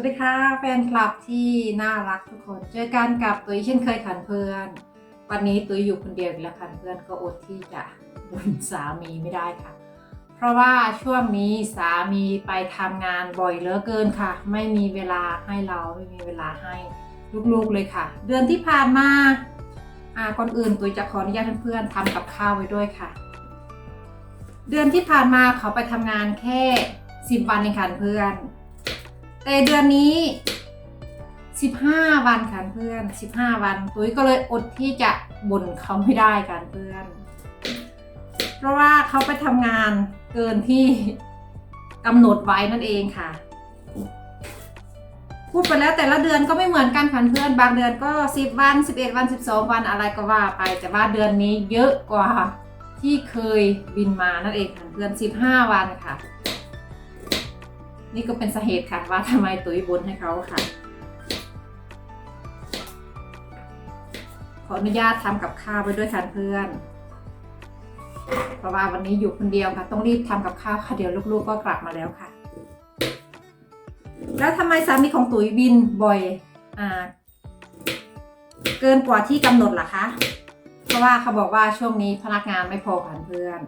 วัสดีค่ะแฟนคลับที่น่ารักทุกคน เจอกันกับตุ้ยเช่นเคยขันเพื่อน วันนี้ตุ้ยอยู่คนเดียวอีกแล้วขันเพื่อนก็อดที่จะบ่นสามีไม่ได้ค่ะ เพราะว่าช่วงนี้สามีไปทำงานบ่อยเหลือเกินค่ะ ไม่มีเวลาให้เราไม่มีเวลาให้ลูกๆเลยค่ะ เดือนที่ผ่านมาอ่าก่อนอื่นตุ้ยจะขออนุญาตเพื่อนๆทำกับข้าวไว้ด้วยค่ะ เดือนที่ผ่านมาเขาไปทำงานแค่สิบวันเองค่ะเพื่อน แต่เดือนนี้ 15 วันค่ะเพื่อน 15 วันตุ้ยก็เลยอดที่จะบ่นเขาไม่ได้ค่ะเพื่อน เพราะว่าเขาไปทำงานเกินที่กำหนดไว้นั่นเองค่ะ พูดไปแล้วแต่ละเดือนก็ไม่เหมือนกันค่ะเพื่อนบางเดือนก็ 10 วัน 11 วัน 12 วันอะไรก็ว่าไปแต่ว่าเดือนนี้เยอะกว่าที่เคยบินมานั่นเองค่ะเพื่อน 15 วันค่ะ นี่ก็เป็นสาเหตุค่ะว่าทำไมตุ้ยบนให้เขาค่ะ ขออนุญาตทำกับข้าวไปด้วยค่ะเพื่อน เพราะว่าวันนี้อยู่คนเดียวค่ะ ต้องรีบทำกับข้าวค่ะเดี๋ยวลูกๆก็กลับมาแล้วค่ะ แล้วทำไมสามีของตุ๋ยบินบ่อยอ่าเกินกว่าที่กำหนดล่ะคะ เพราะว่าเขาบอกว่าช่วงนี้พนักงานไม่พอค่ะเพื่อน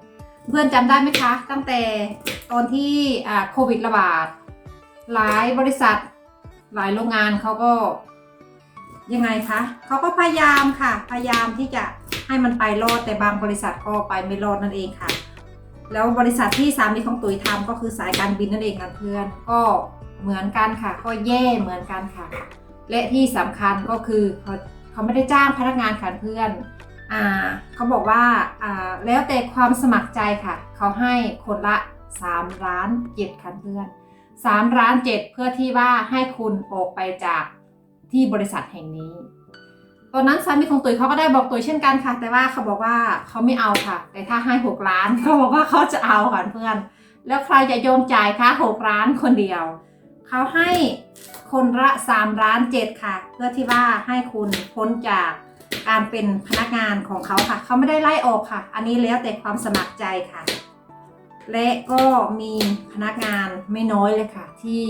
เพื่อนจำได้ไหมคะ ตั้งแต่ตอนที่โควิดระบาด หลายบริษัท หลายโรงงานเขาก็ยังไงคะเขาก็พยายามค่ะ พยายามที่จะให้มันไปรอดแต่บางบริษัทก็ไปไม่รอดนั่นเองค่ะ แล้วบริษัทที่สามีของตุ๋ยทำก็คือสายการบินนั่นเองค่ะเพื่อนก็เหมือนกันค่ะ ก็แย่เหมือนกันค่ะ และที่สำคัญก็คือเขาเขาไม่ได้จ้างพนักงานค่ะเพื่อน อ่าเขาบอกว่าอ่าแล้วแต่ความสมัครใจค่ะ เขาให้คนละ 3 ล้าน7ค่ะเพื่อน3ล้าน7เพื่อที่ว่าให้คุณออกไปจากที่บริษัทแห่งนี้ตอนนั้นสามีของตุ๋ยเขาก็ได้บอกตุ๋ยเช่นกันค่ะ แต่ว่าเขาบอกว่าเขาไม่เอาค่ะ แต่ถ้าให้6ล้านเขาบอกว่าเขาจะเอาค่ะเพื่อน แล้วใครจะยอมจ่ายคะ6ล้านคนเดียวเขาให้คนละ3ล้าน7ค่ะ เพื่อที่ว่าให้คุณพ้นจาก การเป็นพนักงานของเขาค่ะ เขาไม่ได้ไล่ออกค่ะ อันนี้แล้วแต่ความสมัครใจค่ะ และก็มีพนักงานไม่น้อยเลยค่ะ ที่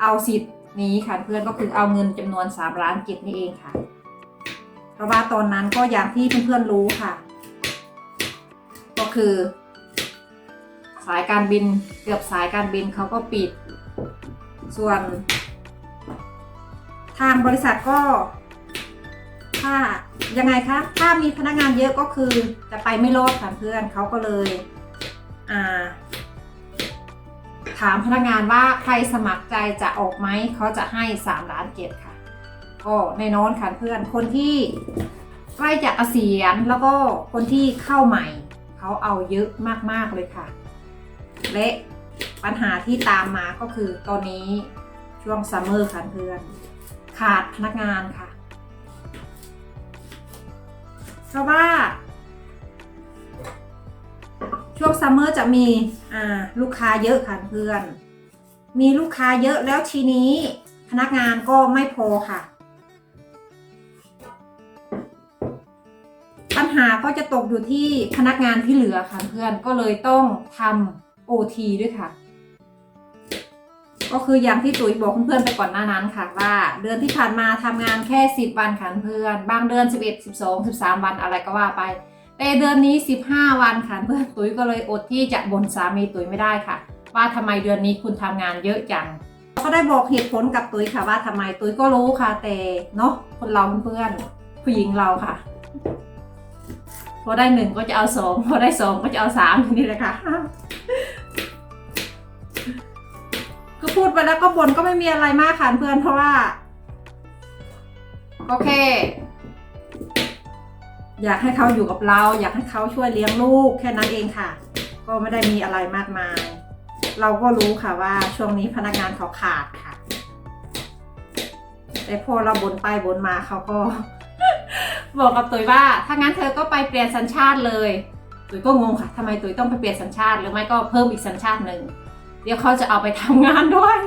เอาสิทธิ์นี้ค่ะเพื่อนก็คือเอาเงินจำนวน 3 ล้านเจ็ดนี่เองค่ะ เพราะว่าตอนนั้นก็อย่างที่เพื่อนๆรู้ค่ะ ก็คือ สายการบินเกือบสายการบินเขาก็ปิด ส่วน ทางบริษัทก็ ถ้ายังไงคะถ้ามีพนักงานเยอะก็คือจะไปไม่รอดค่ะเพื่อนเขาก็เลยอ่าถามพนักงานว่าใครสมัครใจจะออกไหมเขาจะให้ 3 ล้านเจ็ดค่ะก็แน่นอนค่ะเพื่อนคนที่ใกล้จะเกษียณแล้วก็คนที่เข้าใหม่เขาเอาเยอะมากๆเลยค่ะ และปัญหาที่ตามมาก็คือตอนนี้ช่วงซัมเมอร์ค่ะเพื่อน ขาดพนักงานค่ะ เพราะว่า ช่วงซัมเมอร์จะมีอ่าลูกค้าเยอะค่ะเพื่อน มีลูกค้าเยอะแล้วทีนี้พนักงานก็ไม่พอค่ะ ปัญหาก็จะตกอยู่ที่พนักงานที่เหลือค่ะเพื่อนก็เลยต้องทำโอทีด้วยค่ะ ก็คืออย่างที่ตุ๋ยบอกเพื่อนๆไปก่อนหน้านั้นค่ะว่า เดือนที่ผ่านมาทำงานแค่ 10 วันค่ะเพื่อน บางเดือน 11 12 13 วันอะไรก็ว่าไป แต่เดือนนี้ 15 วันค่ะเพื่อนตุ๋ยก็เลยอดที่จะบ่นสามีตุ๋ยไม่ได้ค่ะ ว่าทำไมเดือนนี้คุณทำงานเยอะจังก็ได้บอกเหตุผลกับตุ๋ยค่ะว่าทำไมตุ๋ยก็รู้ค่ะ แต่เนาะคนเราเพื่อนผู้หญิงเราค่ะพอได้หนึ่งก็จะเอาสองพอได้สองก็จะเอาสามนี่แหละค่ะ คือพูดไปแล้วก็บนก็ไม่มีอะไรมากค่ะเพื่อนเพราะว่า โอเค อยากให้เขาอยู่กับเรา อยากให้เขาช่วยเลี้ยงลูกแค่นั้นเองค่ะ ก็ไม่ได้มีอะไรมากมาย เราก็รู้ค่ะว่าช่วงนี้พนักงานเขาขาดค่ะ แต่พอเราบ่นไปบ่นมาเขาก็ บอกกับตุ๋ยว่า ถ้างั้นเธอก็ไปเปลี่ยนสัญชาติเลย ตุ๋ยก็งงค่ะทำไมตุ๋ยต้องไปเปลี่ยนสัญชาติหรือไม่ก็เพิ่มอีกสัญชาติหนึ่ง เดี๋ยวเขาจะเอาไปทำงานด้วย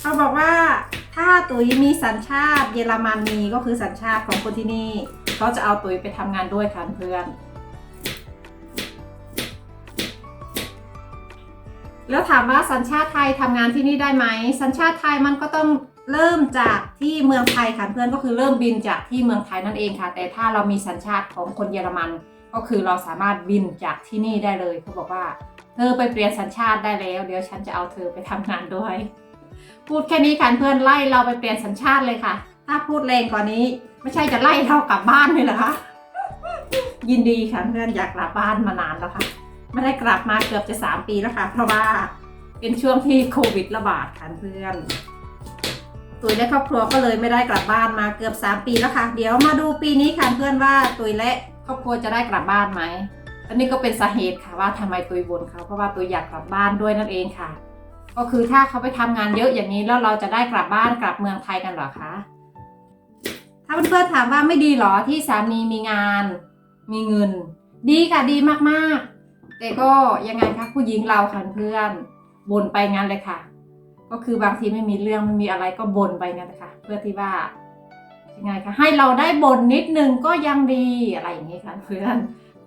เขาบอกว่าถ้าตุ๋ยมีสัญชาติเยอรมนีก็คือสัญชาติของคนที่นี่เขาจะเอาตุ๋ยไปทำงานด้วยค่ะเพื่อน แล้วถามว่าสัญชาติไทยทำงานที่นี่ได้ไหม สัญชาติไทยมันก็ต้องเริ่มจากที่เมืองไทยค่ะเพื่อนก็คือเริ่มบินจากที่เมืองไทยนั่นเองค่ะ แต่ถ้าเรามีสัญชาติของคนเยอรมัน ก็คือเราสามารถบินจากที่นี่ได้เลยเขาบอกว่า เธอไปเปลี่ยนสัญชาติได้แล้ว เดี๋ยวฉันจะเอาเธอไปทำงานด้วย พูดแค่นี้ค่ะเพื่อนไล่เราไปเปลี่ยนสัญชาติเลยค่ะ ถ้าพูดแรงกว่านี้ ไม่ใช่จะไล่เรากลับบ้านเลยเหรอคะยินดีค่ะเพื่อนอยากกลับบ้านมานานแล้วค่ะไม่ได้กลับมาเกือบจะสามปีแล้วค่ะ เพราะว่าเป็นช่วงที่โควิดระบาดค่ะเพื่อนตุยและครอบครัวก็เลยไม่ได้กลับบ้านมาเกือบสามปีแล้วค่ะ เดี๋ยวมาดูปีนี้ค่ะเพื่อนว่าตุยและ ครอบครัวจะได้กลับบ้านไหมอันนี้ก็เป็นสาเหตุค่ะว่าทำไมตุยบ่นเขาเพราะว่าตุยอยากกลับบ้านด้วยนั่นเองค่ะ ก็คือถ้าเขาไปทำงานเยอะอย่างนี้แล้วเราจะได้กลับบ้านกลับเมืองไทยกันเหรอคะถ้าเพื่อนๆถามว่าไม่ดีหรอที่สามีมีงาน มีเงิน ดีค่ะดีมากๆ แต่ก็ยังไงคะผู้หญิงเราค่ะเพื่อนบ่นไปงั้นเลยค่ะ ก็คือบางทีไม่มีเรื่องไม่มีอะไรก็บ่นไปงั้นนะคะเพื่อที่ว่า ยังไงคะให้เราได้บ่นนิดนึงก็ยังดีอะไรอย่างนี้ค่ะเพื่อน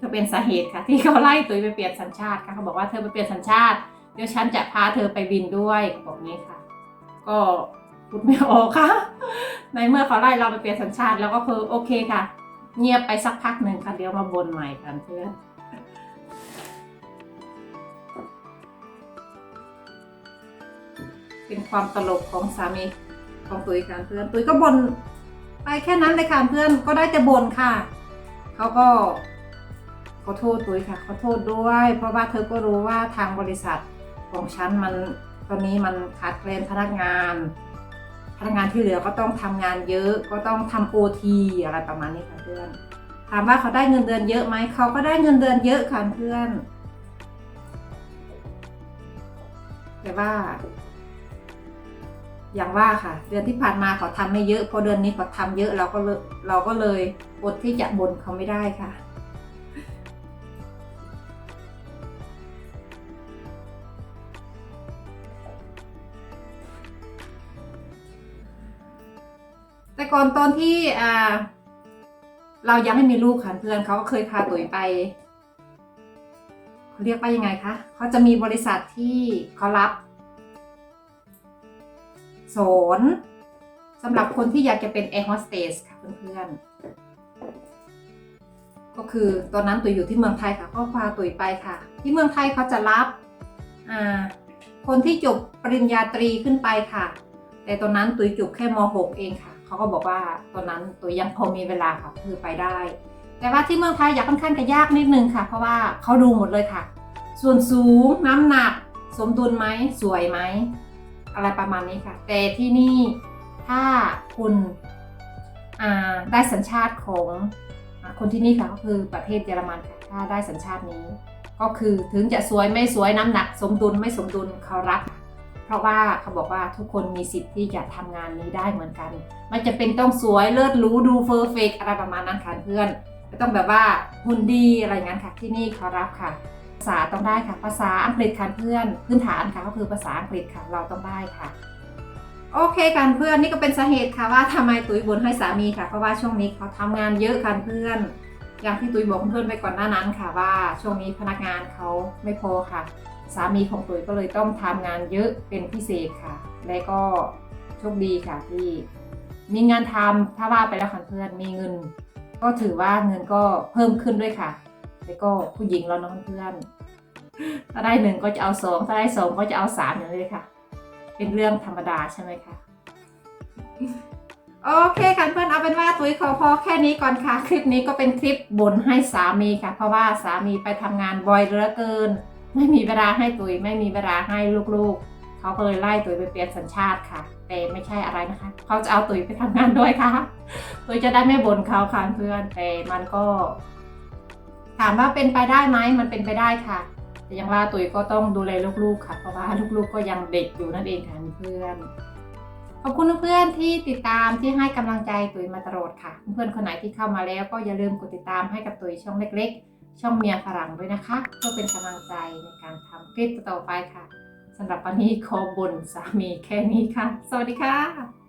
ก็เป็นสาเหตุค่ะ ที่เขาไล่ตุยไปเปลี่ยนสัญชาติค่ะเขาบอกว่าเธอไปเปลี่ยนสัญชาติเดี๋ยวฉันจะพาเธอไปบินด้วยเขาบอกนี้ค่ะ ก็พูดไม่ออกค่ะ ในเมื่อเขาไล่เราไปเปลี่ยนสัญชาติแล้วก็คือโอเคค่ะ เงียบไปสักพักหนึ่งค่ะเดี๋ยวมาบนใหม่กันเพื่อนเป็นความตลกของสามีของตุยค่ะเพื่อนตุยก็บน ไปแค่นั้นเลยค่ะเพื่อนก็ได้แต่บ่นค่ะเขาก็ขอโทษตุยค่ะขอโทษด้วย เพราะว่าเธอก็รู้ว่าทางบริษัทของฉันมันตอนนี้มันขาดแคลนพนักงาน พนักงานที่เหลือก็ต้องทำงานเยอะก็ต้องทำโอทีอะไรประมาณนี้ค่ะเพื่อน ถามว่าเขาได้เงินเดือนเยอะไหมเขาก็ได้เงินเดือนเยอะค่ะเพื่อน แต่ว่า อย่างว่าค่ะ เดือนที่ผ่านมาเขาทำไม่เยอะพอเดือนนี้เขาทำเยอะเราก็เลยเราก็เลยอดที่จะบ่นเขาไม่ได้ค่ะแต่ก่อนตอนที่เรายังไม่มีลูกค่ะเพื่อนเขาก็เคยพาตุ๋ยไปเขาเรียกว่ายังไงคะเขาจะมีบริษัทที่เขารับ สอนสำหรับคนที่อยากจะเป็นแอร์โฮสเตสค่ะเพื่อนๆ ก็คือตอนนั้นตุ๋ยอยู่ที่เมืองไทยค่ะ ก็พาตุ๋ยไปค่ะ ที่เมืองไทยเขาจะรับคนที่จบปริญญาตรีขึ้นไปค่ะ แต่ตอนนั้นตุ๋ยจบแค่ม .6 เองค่ะ เขาก็บอกว่าตอนนั้นตุ๋ยยังพอมีเวลาค่ะคือไปได้ แต่ว่าที่เมืองไทยอยากค่อนข้างจะยากนิดนึงค่ะ เพราะว่าเขาดูหมดเลยค่ะ ส่วนสูงน้ำหนัก สมดุลไหมสวยไหม อะไรประมาณนี้ค่ะ แต่ที่นี่ถ้าคุณได้สัญชาติของอคนที่นี่ค่ะก็คือประเทศเยอรมันค่ะถ้าได้สัญชาตินี้ ก็คือถึงจะสวยไม่สวยน้ำหนัก สมดุลไม่สมดุลเขารับ เพราะว่าเขาบอกว่าทุกคนมีสิทธิ์ที่จะทำงานนี้ได้เหมือนกันไม่จะเป็นต้องสวยเลิศรู้ดูเฟอร์เฟกอะไรประมาณนั้นค่ะเพื่อนไม่ต้องแบบว่าหุ่นดีอะไรงั้นค่ะที่นี่เขารับค่ะ ภาษาต้องได้ค่ะ ภาษาอังกฤษค่ะเพื่อนพื้นฐานค่ะก็คือภาษาอังกฤษค่ะเราต้องได้ค่ะ โอเคกันเพื่อนนี่ก็เป็นสาเหตุค่ะว่าทำไมตุ๋ยบ่นให้สามีค่ะ เพราะว่าช่วงนี้เขาทำงานเยอะค่ะเพื่อน อย่างที่ตุ๋ยบอกเพื่อนไปก่อนหน้านั้นค่ะว่าช่วงนี้พนักงานเขาไม่พอค่ะ สามีของตุ๋ยก็เลยต้องทำงานเยอะเป็นพิเศษค่ะ และก็โชคดีค่ะที่มีงานทำถ้าว่าไปแล้วค่ะเพื่อนมีเงิน ก็ถือว่าเงินก็เพิ่มขึ้นด้วยค่ะ แล้วก็ผู้หญิงเราเน้องเพื่อน ถ้าได้หนึ่งก็จะเอาสองถ้าได้สองก็จะเอาสามอย่างเลยค่ะ เป็นเรื่องธรรมดาใช่ไหมคะโอเคค่ะเพื่อนเอาเป็นว่าตุ้ยขอพอแค่นี้ก่อนค่ะ คลิปนี้ก็เป็นคลิปบ่นให้สามีค่ะ เพราะว่าสามีไปทำงานบ่อยเหลือเกิน ไม่มีเวลาให้ตุ้ยไม่มีเวลาให้ลูกๆ เขาก็เลยไล่ตุ้ยไปเปลี่ยนสัญชาติค่ะ แต่ไม่ใช่อะไรนะคะ เขาจะเอาตุ้ยไปทำงานด้วยค่ะตุ้ยจะได้ไม่บ่นเขาค่ะเพื่อนแต่มันก็ ถามว่าเป็นไปได้ไหมมันเป็นไปได้ค่ะ แต่ยังว่าตุ้ยก็ต้องดูแลลูกๆค่ะ เพราะว่าลูกๆก็ยังเด็กอยู่นั่นเองค่ะเพื่อนขอบคุณเพื่อนที่ติดตามที่ให้กำลังใจตุ๋ยมาตลอดค่ะ เพื่อนคนไหนที่เข้ามาแล้วก็อย่าลืมกดติดตามให้กับตุ๋ยช่องเล็ก ๆ ช่องเมียฝรั่งด้วยนะคะเพื่อเป็นกำลังใจในการทำคลิปต่อไปค่ะสำหรับวันนี้ขอบ่นสามีแค่นี้ค่ะ สวัสดีค่ะ